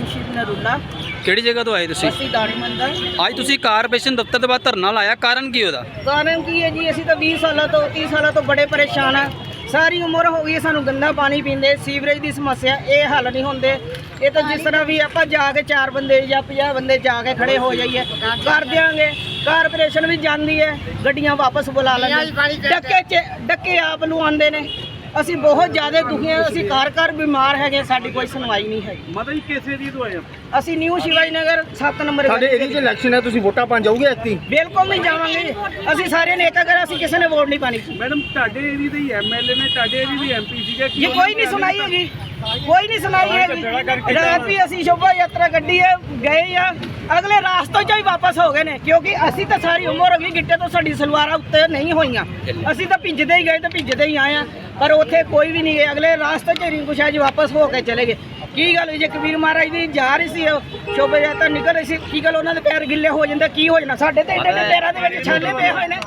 ਨਾਮ ਸ਼ਿਵ ਨਰੂਲਾ। ਕਿਹੜੀ ਜਗ੍ਹਾ ਤੋਂ ਆਏ ਤੁਸੀਂ? ਅਸੀਂ ਦਾਣੀ ਮੰਦਰ। ਅੱਜ ਤੁਸੀਂ ਕਾਰਪੋਰੇਸ਼ਨ ਦਫ਼ਤਰ ਦੇ ਬਾਹਰ ਧਰਨਾ ਲਾਇਆ ਕਾਰਨ ਕੀ ਉਹਦਾ? ਕਾਰਨ ਕੀ ਹੈ ਜੀ? ਅਸੀਂ ਤਾਂ 20 ਸਾਲਾਂ ਤੋਂ 30 ਸਾਲਾਂ ਤੋਂ ਬੜੇ ਪਰੇਸ਼ਾਨ ਆ ਸਾਰੀ ਉਮਰ ਹੋ ਗਈ ਸਾਨੂੰ ਗੰਦਾ ਪਾਣੀ ਪੀਂਦੇ ਸੀਵਰੇਜ ਦੀ ਸਮੱਸਿਆ ਇਹ ਹੱਲ ਨਹੀਂ ਹੁੰਦੇ। ਇਹ ਤਾਂ ਜਿਸ ਤਰ੍ਹਾਂ ਵੀ ਆਪਾਂ ਜਾ ਕੇ ਚਾਰ ਬੰਦੇ ਜਾਂ 50 ਬੰਦੇ ਜਾ ਕੇ ਖੜੇ ਹੋ ਜਾਈਏ ਕਰ ਦਿਆਂਗੇ। ਕਾਰਪੋਰੇਸ਼ਨ ਵੀ ਜਾਂਦੀ ਹੈ ਗੱਡੀਆਂ ਵਾਪਸ ਬੁਲਾ ਲੈਂਦੇ। ਡੱਕੇ ਚ ਡੱਕੇ ਆਪ ਨੂੰ ਆਉਂਦੇ ਨੇ। ਅਸੀਂ ਬਹੁਤ ਜ਼ਿਆਦਾ ਦੁਖੀ ਹਾਂ ਅਸੀਂ ਘਰ ਘਰ ਬਿਮਾਰ ਹੈਗੇ ਸਾਡੀ ਕੋਈ ਸੁਣਵਾਈ ਨਹੀਂ ਹੈਗੀ। ਮਾਤਾ ਜੀ ਕਿਸ ਏਰੀਏ ਤੋਂ ਆਏ ਆ। ਅਸੀਂ ਨਿਊ ਸ਼ਿਵਾਜੀ ਨਗਰ 7 ਨੰਬਰ ਸਾਡੇ ਏਰੀਆ 'ਚ ਇਲੈਕਸ਼ਨ ਹੈ ਤੁਸੀਂ ਵੋਟਾਂ ਪਾਣ ਜਾਓਗੇ ਐਤੀ ਬਿਲਕੁਲ ਨਹੀਂ ਜਾਵਾਂਗੇ। ਅਸੀਂ ਸਾਰਿਆਂ ਨੇ ਇੱਕ ਅਗਰ ਅਸੀਂ ਕਿਸੇ ਨੇ ਵੋਟ ਨਹੀਂ ਪਾਣੀ ਮੈਡਮ ਤੁਹਾਡੇ ਏਰੀਏ ਦੇ ਹੀ ਐਮਐਲਏ ਨੇ ਤੁਹਾਡੇ ਏਰੀਏ ਦੀ ਐਮਪੀ ਸੀਗਾ ਕੀ ਇਹ ਕੋਈ ਨਹੀਂ ਸੁਣਾਈ ਹੈਗੀ। ਕੋਈ ਨਹੀਂ ਸੁਣਾਈ ਹੈਗੀ। ਰਾਤ ਵੀ ਅਸੀਂ ਸ਼ੋਭਾ ਯਾਤਰਾ ਕੱਢੀ ਹੈ ਗਏ ਆ। ਅਗਲੇ ਰਾਸਤੇ ਚੋਂ ਹੀ ਵਾਪਸ ਹੋ ਗਏ ਨੇ ਕਿਉਂਕਿ ਅਸੀਂ ਤਾਂ ਸਾਰੀ ਉਮਰ ਹੋ ਗਈ ਗਿੱਟੇ ਤੋਂ ਸਾਡੀ ਸਲਵਾਰਾਂ ਉੱਤੇ ਨਹੀਂ ਹੋਈਆਂ। ਅਸੀਂ ਤਾਂ ਭਿੱਜਦੇ ਹੀ ਗਏ ਤੇ ਭਿੱਜਦੇ ਹੀ ਆਏ ਆ। ਪਰ ਉੱਥੇ ਕੋਈ ਵੀ ਨਹੀਂ ਗਏ। ਅਗਲੇ ਰਾਸਤੇ 'ਚ ਰਿੰਕੂ ਸ਼ਾਹ ਜੀ ਵਾਪਸ ਹੋ ਕੇ ਚਲੇ ਗਏ। ਕੀ ਗੱਲ ਜੇ ਕਬੀਰ ਮਹਾਰਾਜ ਦੀ ਜਾ ਰਹੀ ਸੀ ਸ਼ੋਭਾ ਯਾਤਰਾ ਨਿਕਲ ਰਹੀ ਸੀ। ਕੀ ਗੱਲ ਉਹਨਾਂ ਦੇ ਪੈਰ ਗਿੱਲੇ ਹੋ ਜਾਂਦੇ? ਕੀ ਹੋ ਜਾਣਾ? ਸਾਡੇ ਤੇ ਏਡੇ ਏਡੇ ਪੈਰਾਂ ਦੇ ਵਿੱਚ ਛਾਲੇ ਪਏ ਹੋਏ ਨੇ।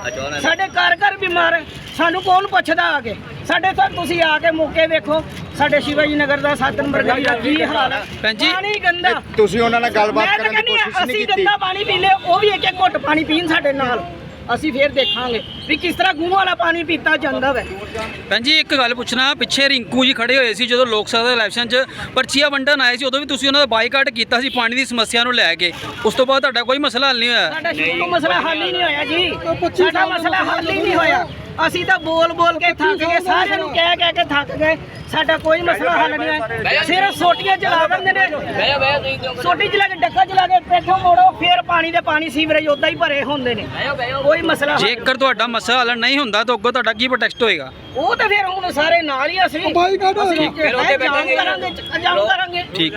ਸਾਡੇ ਘਰ ਘਰ ਬਿਮਾਰ। ਸਾਨੂੰ ਕੌਣ ਪੁੱਛਦਾ ਆ ਕੇ? ਸਾਡੇ ਤਾਂ ਤੁਸੀਂ ਆ ਕੇ ਮੌਕੇ ਵੇਖੋ। ਸਾਡੇ ਸ਼ਿਵਾਜੀ ਨਗਰ ਦਾ 7 ਨੰਬਰ ਗਲੀ ਦਾ ਕੀ ਹਾਲ ਹੈ? ਪਾਣੀ ਗੰਦਾ। ਤੁਸੀਂ ਉਹਨਾਂ ਨਾਲ ਗੱਲਬਾਤ ਕਰਨ ਦੀ ਕੋਸ਼ਿਸ਼ ਨਹੀਂ ਅਸੀਂ ਕੀਤੀ। ਗੰਦਾ ਪਾਣੀ ਪੀ ਲਿਆ ਉਹ ਵੀ ਇੱਕ ਇੱਕ ਘੁੱਟ ਪਾਣੀ ਪੀਣ ਸਾਡੇ ਨਾਲ। ਅਸੀਂ ਫੇਰ ਦੇਖਾਂਗੇ ਵੀ ਕਿਸ ਤਰ੍ਹਾਂ ਗੂੰ ਵਾਲਾ ਪਾਣੀ ਪੀਤਾ ਜਾਂਦਾ ਵੈ। ਭੈਣ ਜੀ ਇੱਕ ਗੱਲ ਪੁੱਛਣਾ ਪਿੱਛੇ ਰਿੰਕੂ ਜੀ ਖੜੇ ਹੋਏ ਸੀ ਜਦੋਂ ਲੋਕ ਸਭਾ ਦੇ ਇਲੈਕਸ਼ਨ 'ਚ ਪਰਚੀਆਂ ਵੰਡਣ ਆਏ ਸੀ ਉਦੋਂ ਵੀ ਤੁਸੀਂ ਉਹਨਾਂ ਦਾ ਬਾਈਕਾਟ ਕੀਤਾ ਸੀ ਪਾਣੀ ਦੀ ਸਮੱਸਿਆ ਨੂੰ ਲੈ ਕੇ। ਉਸ ਤੋਂ ਬਾਅਦ ਤੁਹਾਡਾ ਕੋਈ ਮਸਲਾ ਹੱਲ ਨਹੀਂ ਹੋਇਆ? ਸਾਡਾ ਸ਼ੁਰੂ ਤੋਂ ਮਸਲਾ ਹੱਲ ਹੀ ਨਹੀਂ ਹੋਇਆ ਜੀ। ਸਾਡਾ ਮਸਲਾ ਹੱਲ ਹੀ ਨਹੀਂ ਹੋਇਆ। ਅਸੀਂ ਤਾਂ ਬੋਲ ਬੋਲ ਕੇ ਥੱਕ ਗਏ ਸਾਰਿਆਂ ਨੂੰ ਕਹਿ ਕਹਿ ਕੇ ਥੱਕ ਗਏ। ਸਾਡਾ ਕੋਈ ਮਸਲਾ ਹੱਲ ਨਹੀਂ ਹੋਇਆ ਸਿਰਫ ਸੋਟੀਆਂ ਚਲਾ ਦਿੰਦੇ ਨੇ। ਸੋਟੀ ਚਲਾ ਕੇ ਡੱਕਾ ਚਲਾ ਕੇ ਪੇਠੋਂ ਮੋੜੋ ਫਿਰ ਪਾਣੀ ਦੇ ਪਾਣੀ ਸੀਵਰੇਜ ਉਦਾਂ ਹੀ ਭਰੇ ਹੁੰਦੇ ਨੇ। ਕੋਈ ਮਸਲਾ ਜੇਕਰ ਤੁਹਾਡਾ ਮਸਲਾ ਹੱਲ ਨਹੀਂ ਹੁੰਦਾ ਤਾਂ ਅੱਗੋਂ ਤੁਹਾਡਾ ਕੀ ਪ੍ਰੋਟੈਸਟ ਹੋਏਗਾ? ਉਹ ਤਾਂ ਫਿਰ ਹੁਣ ਸਾਰੇ ਨਾਲ ਹੀ ਅਸੀਂ ਬਾਈ ਕਾਢੋ ਅਸੀਂ ਜਾਮ ਕਰਾਂਗੇ ਜਾਮ ਕਰਾਂਗੇ। ਠੀਕ।